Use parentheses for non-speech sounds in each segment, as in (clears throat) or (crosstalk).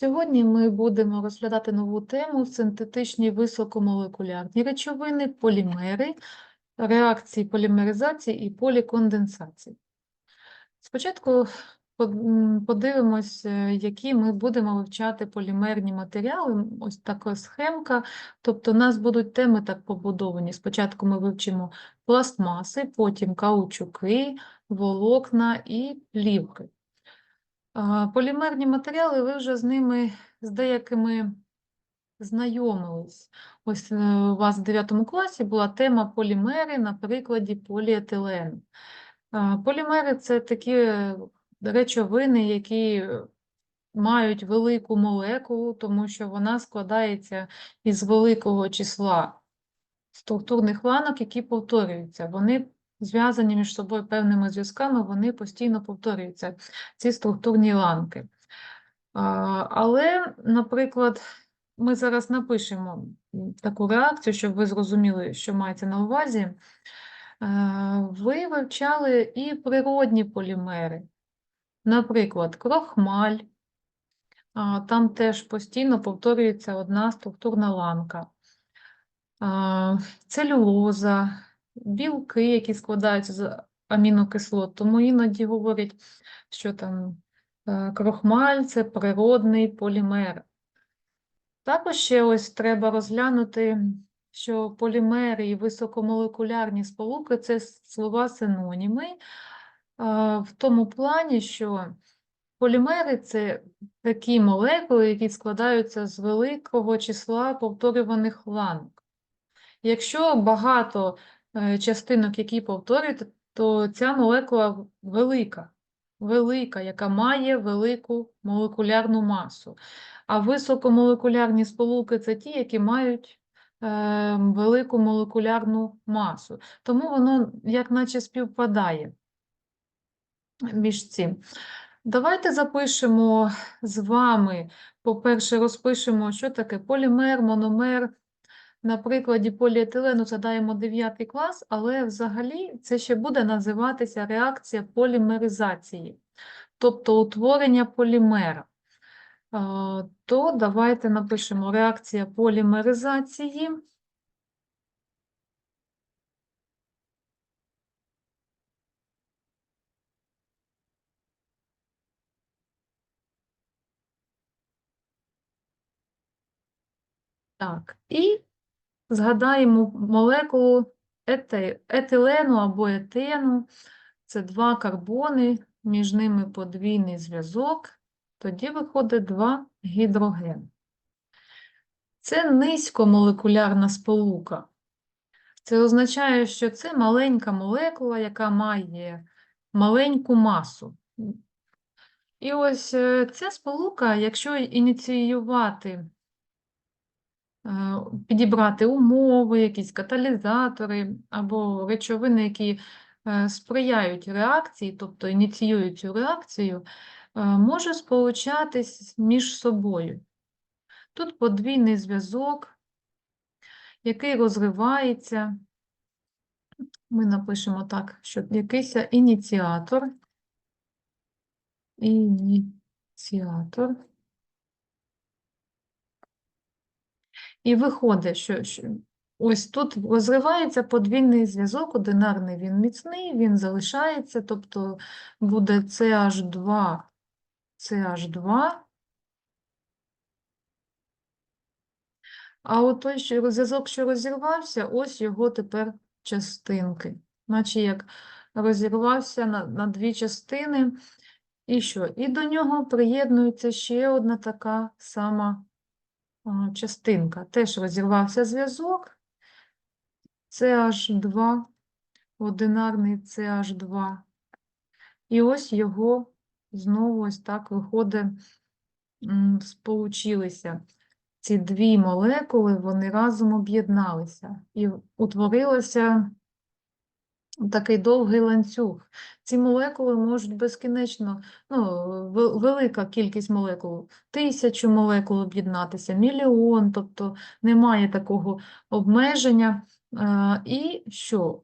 Сьогодні ми будемо розглядати нову тему синтетичні високомолекулярні речовини, полімери, реакції полімеризації і поліконденсації. Спочатку подивимось, е, які ми будемо вивчати полімерні матеріали. Ось така схемка. Тобто, у нас будуть теми так побудовані. Спочатку ми вивчимо пластмаси, потім каучуки, волокна і плівки. Полімерні матеріали, ви вже з ними, з деякими знайомились. Ось е, у вас в 9 класі була тема полімери на прикладі поліетилену. Полімери – це такі речовини, які мають велику молекулу, тому що вона складається із великого числа структурних ланок, які повторюються. Вони зв'язані між собою певними зв'язками, вони постійно повторюються, ці структурні ланки. Але, наприклад, ми зараз напишемо таку реакцію, щоб ви зрозуміли, що мається на увазі. Е, Ви вивчали і природні полімери, наприклад, крохмаль, там теж постійно повторюється одна структурна ланка. Целюлоза, білки, які складаються з амінокислот, тому іноді говорять, що там е, крохмаль це природний полімер. Також ще ось треба розглянути, що полімери і високомолекулярні сполуки це слова синоніми, в тому плані, що полімери це такі молекули, які складаються з великого числа повторюваних ланок. Якщо багато е, частинок, які повторюють, то ця молекула велика, велика, яка має велику молекулярну масу. А високомолекулярні сполуки це ті, які мають е, велику молекулярну масу. Тому воно як наче співпадає між цим. Давайте запишемо з вами, по-перше, розпишемо, що таке полімер, мономер. На прикладі поліетилену задаємо 9 клас, але взагалі це ще буде називатися реакція полімеризації, тобто утворення полімера. То давайте напишемо реакція полімеризації. Так, і згадаємо молекулу етилену або етену. Це два карбони, між ними подвійний зв'язок. Тоді виходить два гідрогени. Це низькомолекулярна сполука. Це означає, що це маленька молекула, яка має маленьку масу. І ось е, ця сполука, якщо ініціювати, підібрати умови, якісь каталізатори або речовини, які е, сприяють реакції, тобто ініціюють цю реакцію, е, може сполучатись між собою. Тут подвійний зв'язок, який розривається. Ми напишемо так, що якийсь ініціатор. Ініціатор. І виходить, що, що ось тут розривається подвійний зв'язок, одинарний він міцний, він залишається, тобто буде CH2, CH2. А от той що зв'язок, що розірвався, ось його тепер частинки. Наче як розірвався на, на дві частини. І що? І до нього приєднується ще одна така сама частинка. Теж розірвався зв'язок. CH2, одинарний CH2. І ось його знову ось так виходить, сполучилися. Ці дві молекули, вони разом об'єдналися. І утворилося такий довгий ланцюг. Ці молекули можуть безкінечно, ну, велика кількість молекул, тисячу молекул об'єднатися, мільйон, тобто немає такого обмеження. І що?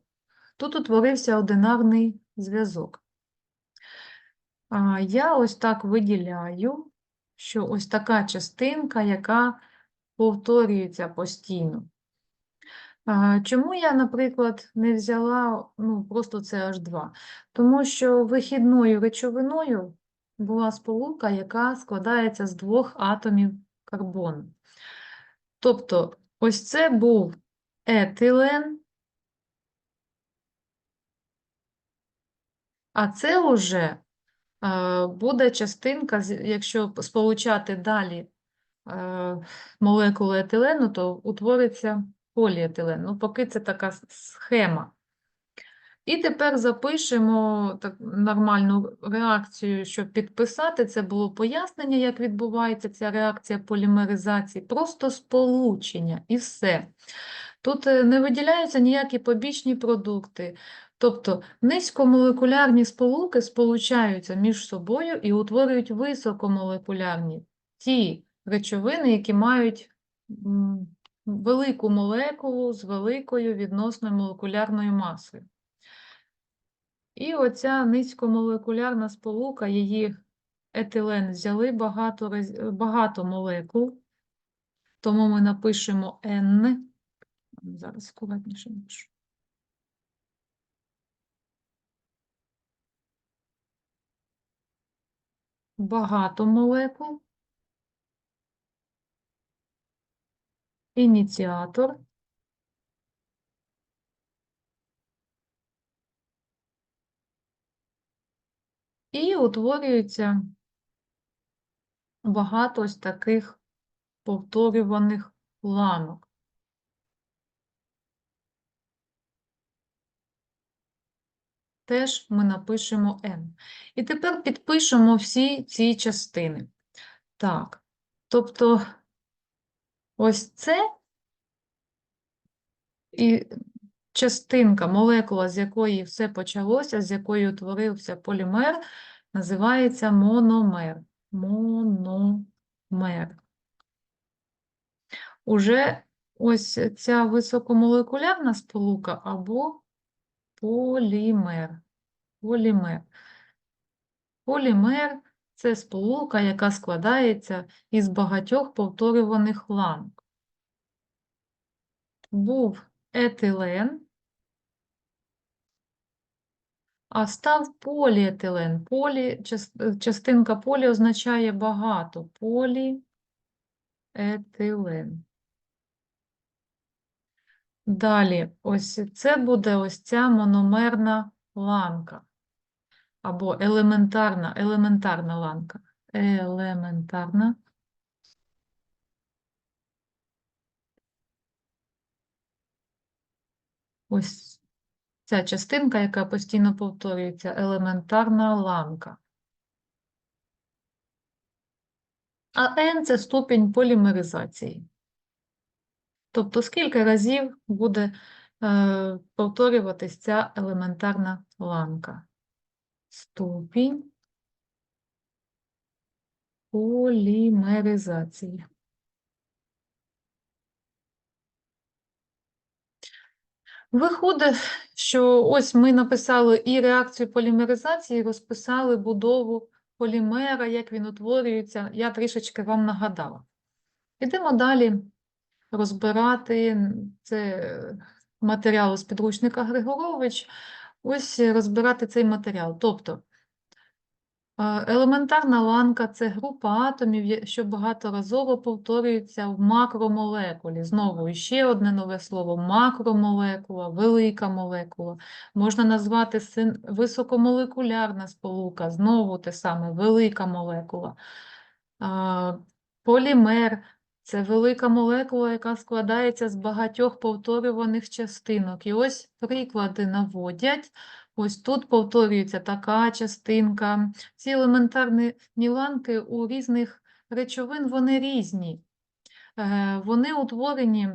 Тут утворився одинарний зв'язок. Я ось так виділяю що ось така частинка, яка повторюється постійно. Чому я, наприклад, не взяла ну, просто це H2? Тому що вихідною речовиною була сполука, яка складається з двох атомів карбону. Тобто, ось це був етилен, а це вже е, буде частинка, якщо сполучати далі е, молекули етилену, то утвориться поліетилен. Ну, поки це така схема. І тепер запишемо так, нормальну реакцію, щоб підписати. Це було пояснення, як відбувається ця реакція полімеризації. Просто сполучення і все. Тут е, не виділяються ніякі побічні продукти. Тобто низькомолекулярні сполуки сполучаються між собою і утворюють високомолекулярні ті речовини, які мають велику молекулу з великою відносною молекулярною масою. І оця низькомолекулярна сполука, її етилен взяли багато, багато молекул, тому ми напишемо N. Зараз акуратніше напишу. Багато молекул. Ініціатор. І утворюється багато ось таких повторюваних ланок. Теж ми напишемо N. І тепер підпишемо всі ці частини. Так, тобто ось це і частинка, молекула, з якої все почалося, з якої утворився полімер, називається мономер. Мономер. Уже ось ця високомолекулярна сполука або полімер. Полімер. Полімер – це сполука, яка складається із багатьох повторюваних ланок. Був етилен, а став поліетилен. Полі, частинка полі означає багато. Поліетилен. Далі, ось це буде ось ця мономерна ланка. Або елементарна, елементарна ланка. Елементарна. Ось ця частинка, яка постійно повторюється, елементарна ланка. А N – це ступінь полімеризації. Тобто, скільки разів буде е, повторюватись ця елементарна ланка? Ступінь полімеризації. Виходить, що ось ми написали і реакцію полімеризації, і розписали будову полімера, як він утворюється. Я трішечки вам нагадала. Ідемо далі розбирати це матеріал з підручника Григорович. Ось розбирати цей матеріал. Тобто е, елементарна ланка це група атомів, що багаторазово повторюється в макромолекулі. Знову ще одне нове слово макромолекула, велика молекула. Можна назвати син- високомолекулярна сполука, знову те саме, велика молекула. Полімер це велика молекула, яка складається з багатьох повторюваних частинок. І ось приклади наводять. Ось тут повторюється така частинка. Ці елементарні ланки у різних речовин вони різні. Е, Вони утворені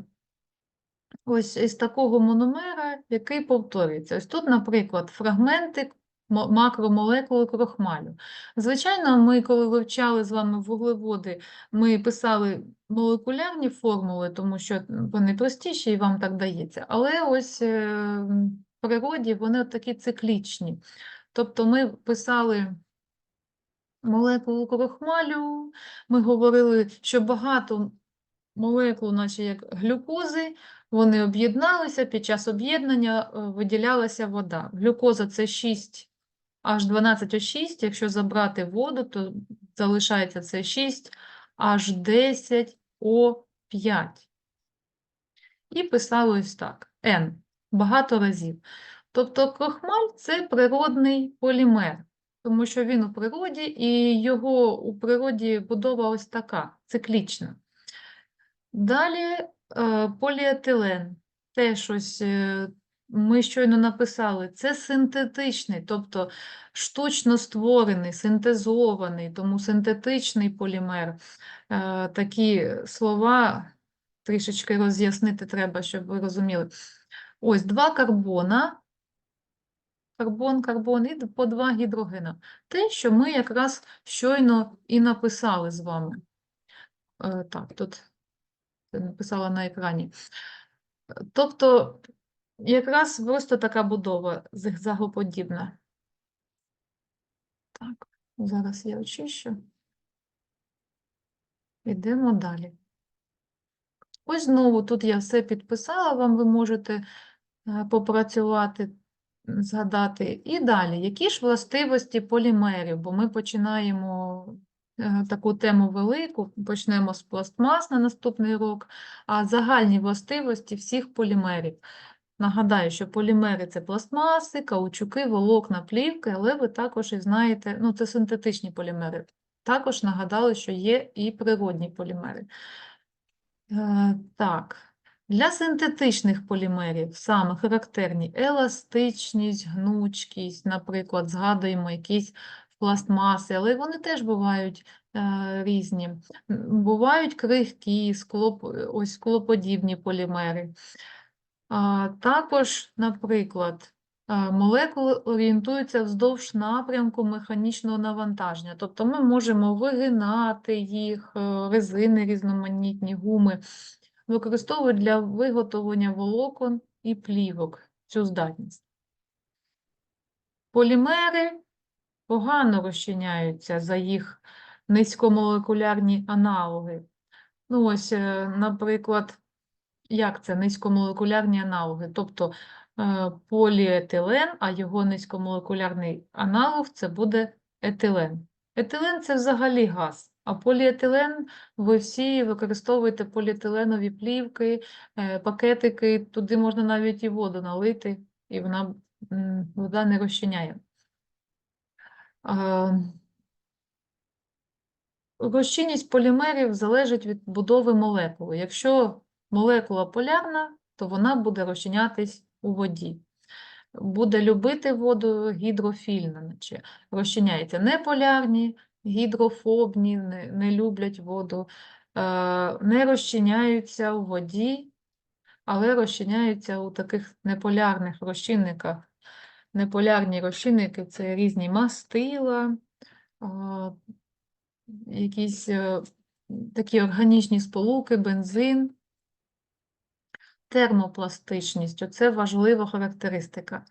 ось із такого мономера, який повторюється. Ось тут, наприклад, фрагменти мо- макромолекули крохмалю. Звичайно, ми, коли вивчали з вами вуглеводи, ми писали молекулярні формули, тому що вони простіші і вам так дається. Але ось е, в природі вони такі циклічні. Тобто ми писали молекул крохмалю. Ми говорили, що багато молекул, наче як глюкози, вони об'єдналися, під час об'єднання е, виділялася вода. Глюкоза це 6 аж 12О6, якщо забрати воду, то залишається це 6 аж 10О5. І писали ось так, N, багато разів. Тобто крохмаль – це природний полімер, тому що він у природі, і його у природі будова ось така, циклічна. Далі е, поліетилен, теж ось е, ми щойно написали, це синтетичний, тобто штучно створений, синтезований, тому синтетичний полімер. Е, Такі слова трішечки роз'яснити треба, щоб ви розуміли. Ось два карбона, карбон, карбон і по два гідрогена. Те, що ми якраз щойно і написали з вами. Е, Так, тут написала на екрані. Тобто, якраз просто така будова зигзагоподібна. Так, зараз я очищу. Йдемо далі. Ось знову тут я все підписала вам, ви можете е, попрацювати, згадати. І далі, які ж властивості полімерів? Бо ми починаємо е, таку тему велику, почнемо з пластмас на наступний урок, а загальні властивості всіх полімерів. Нагадаю, що полімери це пластмаси, каучуки, волокна, плівки, але ви також і знаєте, ну це синтетичні полімери. Також нагадали, що є і природні полімери. Е, Так, для синтетичних полімерів саме характерні еластичність, гнучкість, наприклад, згадуємо якісь пластмаси, але вони теж бувають е, різні. Бувають крихкі, склоп, ось склоподібні полімери. Також, наприклад, молекули орієнтуються вздовж напрямку механічного навантаження. Тобто ми можемо вигинати їх, е, резини різноманітні, гуми, використовують для виготовлення волокон і плівок цю здатність. Полімери погано розчиняються за їх низькомолекулярні аналоги. Ну, ось, е, наприклад, як це низькомолекулярні аналоги? Тобто е, поліетилен, а його низькомолекулярний аналог це буде етилен. Етилен це взагалі газ, а поліетилен ви всі використовуєте поліетиленові плівки, е, пакетики, туди можна навіть і воду налити, і вона вода не розчиняє. Е, Розчинність полімерів залежить від будови молекули. Якщо молекула полярна, то вона буде розчинятись у воді. Буде любити воду гідрофільна, наче розчиняється. Неполярні, гідрофобні, не, не люблять воду, е, не розчиняються у воді, але розчиняються у таких неполярних розчинниках. Неполярні розчинники це різні мастила, а, якісь е, такі органічні сполуки, бензин. Термопластичність оце важлива характеристика.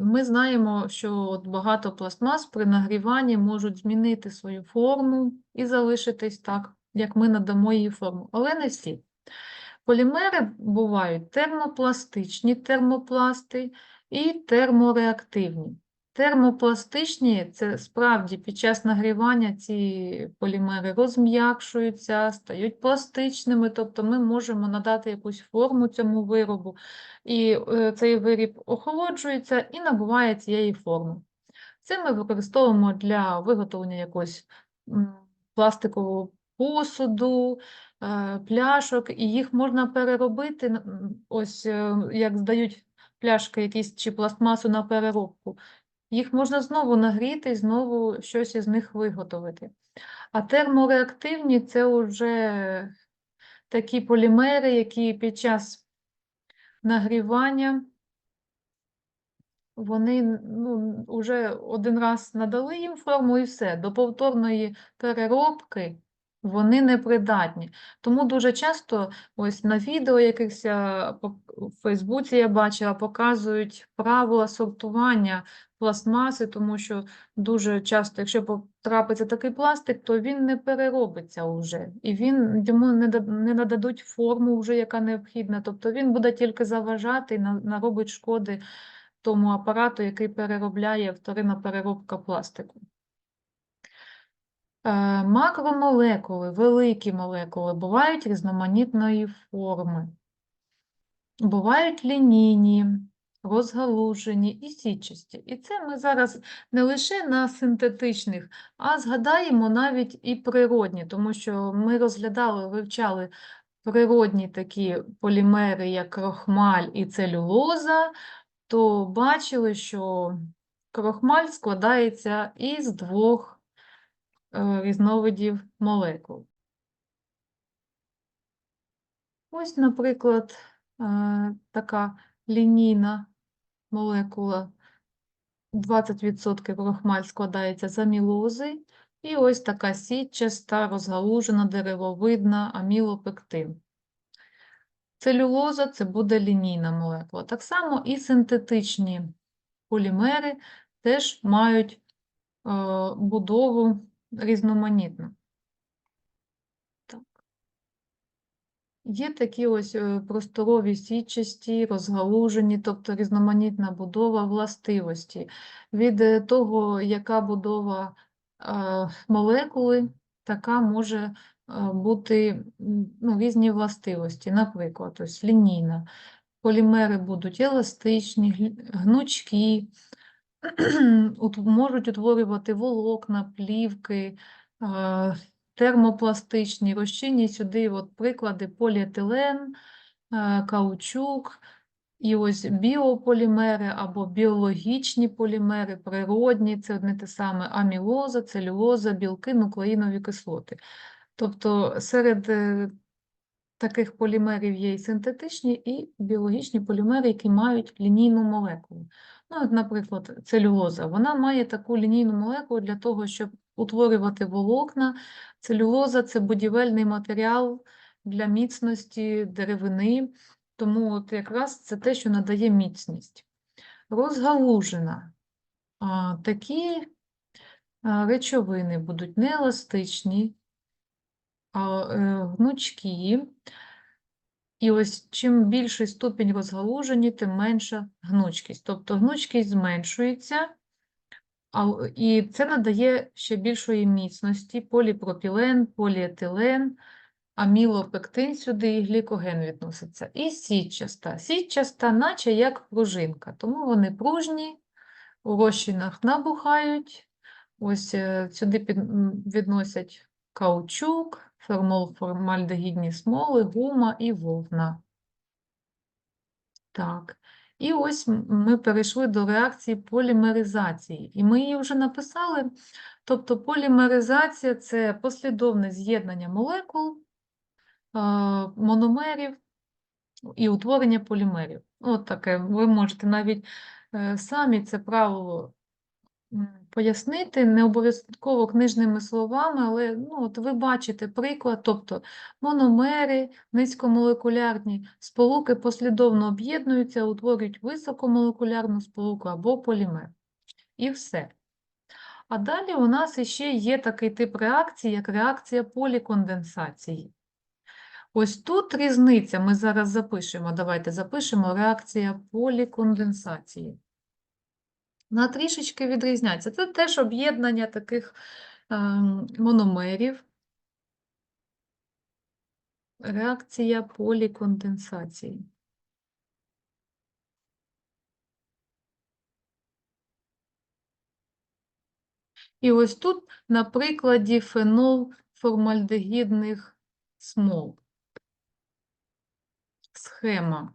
Ми знаємо, що от багато пластмас при нагріванні можуть змінити свою форму і залишитись так, як ми надамо її форму, але не всі. Полімери бувають термопластичні термопласти і термореактивні. Термопластичні це справді під час нагрівання ці полімери розм'якшуються, стають пластичними, тобто ми можемо надати якусь форму цьому виробу, і е, цей виріб охолоджується і набуває цієї форми. Це ми використовуємо для виготовлення якогось пластикового посуду, е, пляшок, і їх можна переробити, ось е, як здають пляшки якісь чи пластмасу на переробку. Їх можна знову нагріти і знову щось із них виготовити. А термореактивні це вже такі полімери, які під час нагрівання вони ну, вже один раз надали їм форму і все. До повторної переробки вони не придатні. Тому дуже часто ось на відео якихось в Фейсбуці я бачила, показують правила сортування пластмаси, тому що дуже часто, якщо потрапиться такий пластик, то він не переробиться вже, і він йому не, нададуть форму, вже, яка необхідна. Тобто він буде тільки заважати і наробить шкоди тому апарату, який переробляє вторинна переробка пластику. Е, Макромолекули, великі молекули бувають різноманітної форми. Бувають лінійні, розгалужені і січасті. І це ми зараз не лише на синтетичних, а згадаємо навіть і природні, тому що ми розглядали, вивчали природні такі полімери, як крохмаль і целюлоза, то бачили, що крохмаль складається із двох е, різновидів молекул. Ось, наприклад, е, така лінійна молекула. 20% крохмаль складається з амілози, і ось така сітчаста, розгалужена, деревовидна амілопектин. Целюлоза – це буде лінійна молекула. Так само і синтетичні полімери теж мають е, будову різноманітну. Є такі ось е, просторові сітчасті, розгалужені, тобто різноманітна будова властивості. Від е, того, яка будова е, молекули, така може бути ну, різні властивості. Наприклад, ось лінійна. Полімери будуть еластичні, гнучкі, (clears throat) можуть утворювати волокна, плівки, термопластичні, розчинні сюди от приклади поліетилен, е, каучук, і ось біополімери або біологічні полімери, природні, це одне те саме амілоза, целюлоза, білки, нуклеїнові кислоти. Тобто серед е, таких полімерів є і синтетичні, і біологічні полімери, які мають лінійну молекулу. Ну, от, наприклад, целюлоза. Вона має таку лінійну молекулу для того, щоб утворювати волокна. Целюлоза – це будівельний матеріал для міцності деревини, тому от якраз це те, що надає міцність. Розгалужена. Такі речовини будуть нееластичні, е, гнучкі. І ось чим більший ступінь розгалужені, тим менша гнучкість. Тобто гнучкість зменшується, і це надає ще більшої міцності. Поліпропілен, поліетилен, амілопектин сюди і глікоген відноситься. І сітчаста. Сітчаста, наче як пружинка, тому вони пружні, у розчинах набухають. Ось е, сюди під, відносять каучук, формол, формальдегідні смоли, гума і вовна. Так. І ось ми перейшли до реакції полімеризації. І ми її вже написали. Тобто полімеризація – це послідовне з'єднання молекул, мономерів і утворення полімерів. От таке. Ви можете навіть е, самі це правило пояснити, не обов'язково книжними словами, але ну, от ви бачите приклад, тобто мономери, низькомолекулярні сполуки послідовно об'єднуються, утворюють високомолекулярну сполуку або полімер. І все. А далі у нас іще є такий тип реакції, як реакція поліконденсації. Ось тут різниця, ми зараз запишемо, давайте запишемо реакція поліконденсації. Вона трішечки відрізняється. Це теж об'єднання таких ем, мономерів. Реакція поліконденсації. І ось тут на прикладі фенол формальдегідних смол. Схема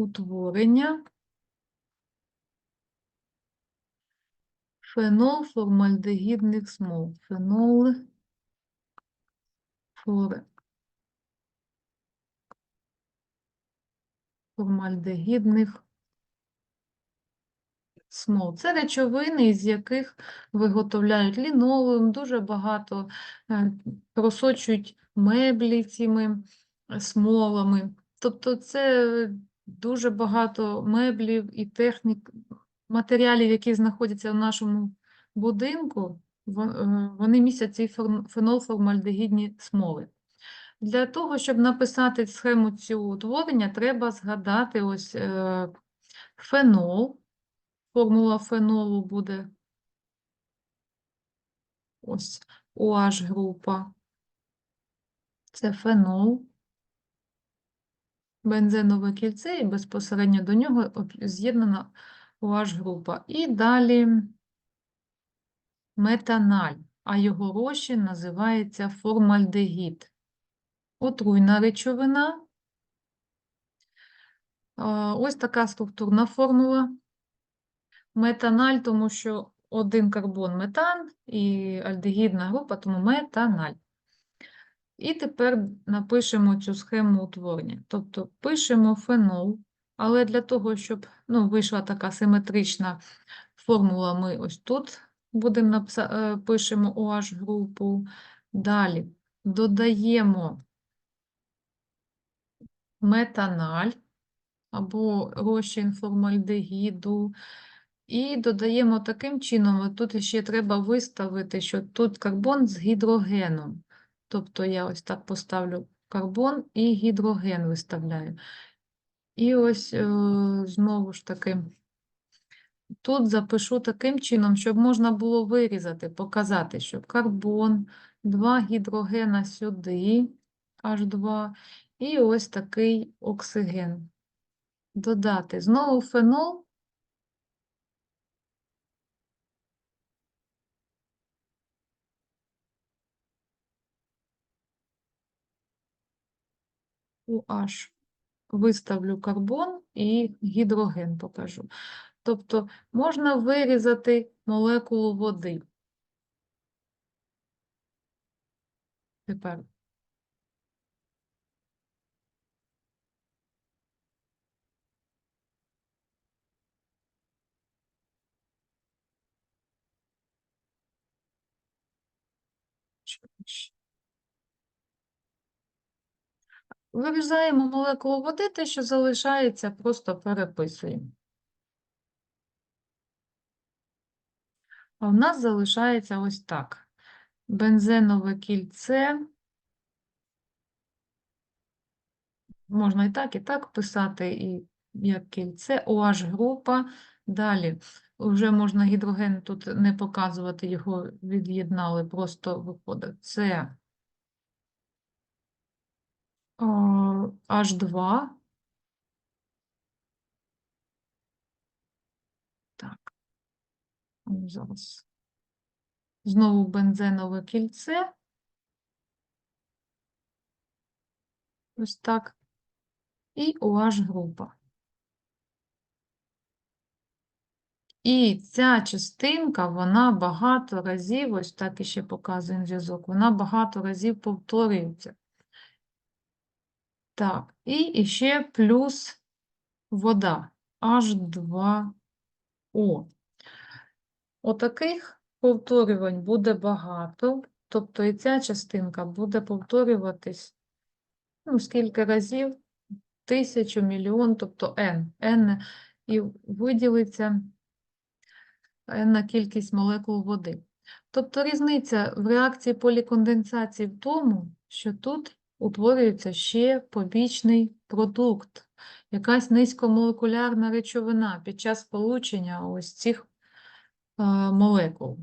утворення фенол формальдегідних смол. Фенол фор... формальдегідних смол. Це речовини, із яких виготовляють лінолеум, дуже багато е, просочують меблі цими е, смолами. Тобто це дуже багато меблів і технік, матеріалів, які знаходяться в нашому будинку, е, вони містять ці фор- фенолформальдегідні смоли. Для того, щоб написати схему цього утворення, треба згадати ось е, фенол. Формула фенолу буде ось OH група. Це фенол. Бензенове кільце і безпосередньо до нього з'єднана OH група. І далі метаналь, а його розчин називається формальдегід. Отруйна речовина. Ось така структурна формула. Метаналь, тому що один карбон метан і альдегідна група, тому метаналь. І тепер напишемо цю схему утворення. Тобто пишемо фенол, але для того, щоб ну, вийшла така симетрична формула, ми ось тут будемо е, пишемо OH групу. Далі додаємо метаналь або розчин формальдегіду. І додаємо таким чином, тут ще треба виставити, що тут карбон з гідрогеном. Тобто я ось так поставлю карбон і гідроген виставляю. І ось е, знову ж таки, тут запишу таким чином, щоб можна було вирізати, показати, що карбон, два гідрогена сюди, H2, і ось такий оксиген. Додати знову фенол. OH. Виставлю карбон і гідроген покажу. Тобто можна вирізати молекулу води. Тепер що ще? Вирізаємо молекулу води, те, що залишається, просто переписуємо. А в нас залишається ось так. Бензенове кільце. Можна і так, і так писати, і як кільце, OH група. Далі вже можна гідроген тут не показувати, його від'єднали, просто виходить. Це H2. Так. Зараз. Знову бензенове кільце. Ось так. І OH група. І ця частинка, вона багато разів, ось так іще показує зв'язок, вона багато разів повторюється. Так, і ще плюс вода H2O. Отаких повторювань буде багато, тобто і ця частинка буде повторюватись ну, скільки разів, тисячу, мільйон, тобто n, n, і виділиться енна кількість молекул води. Тобто різниця в реакції поліконденсації в тому, що тут утворюється ще побічний продукт, якась низькомолекулярна речовина під час сполучення ось цих е, молекул.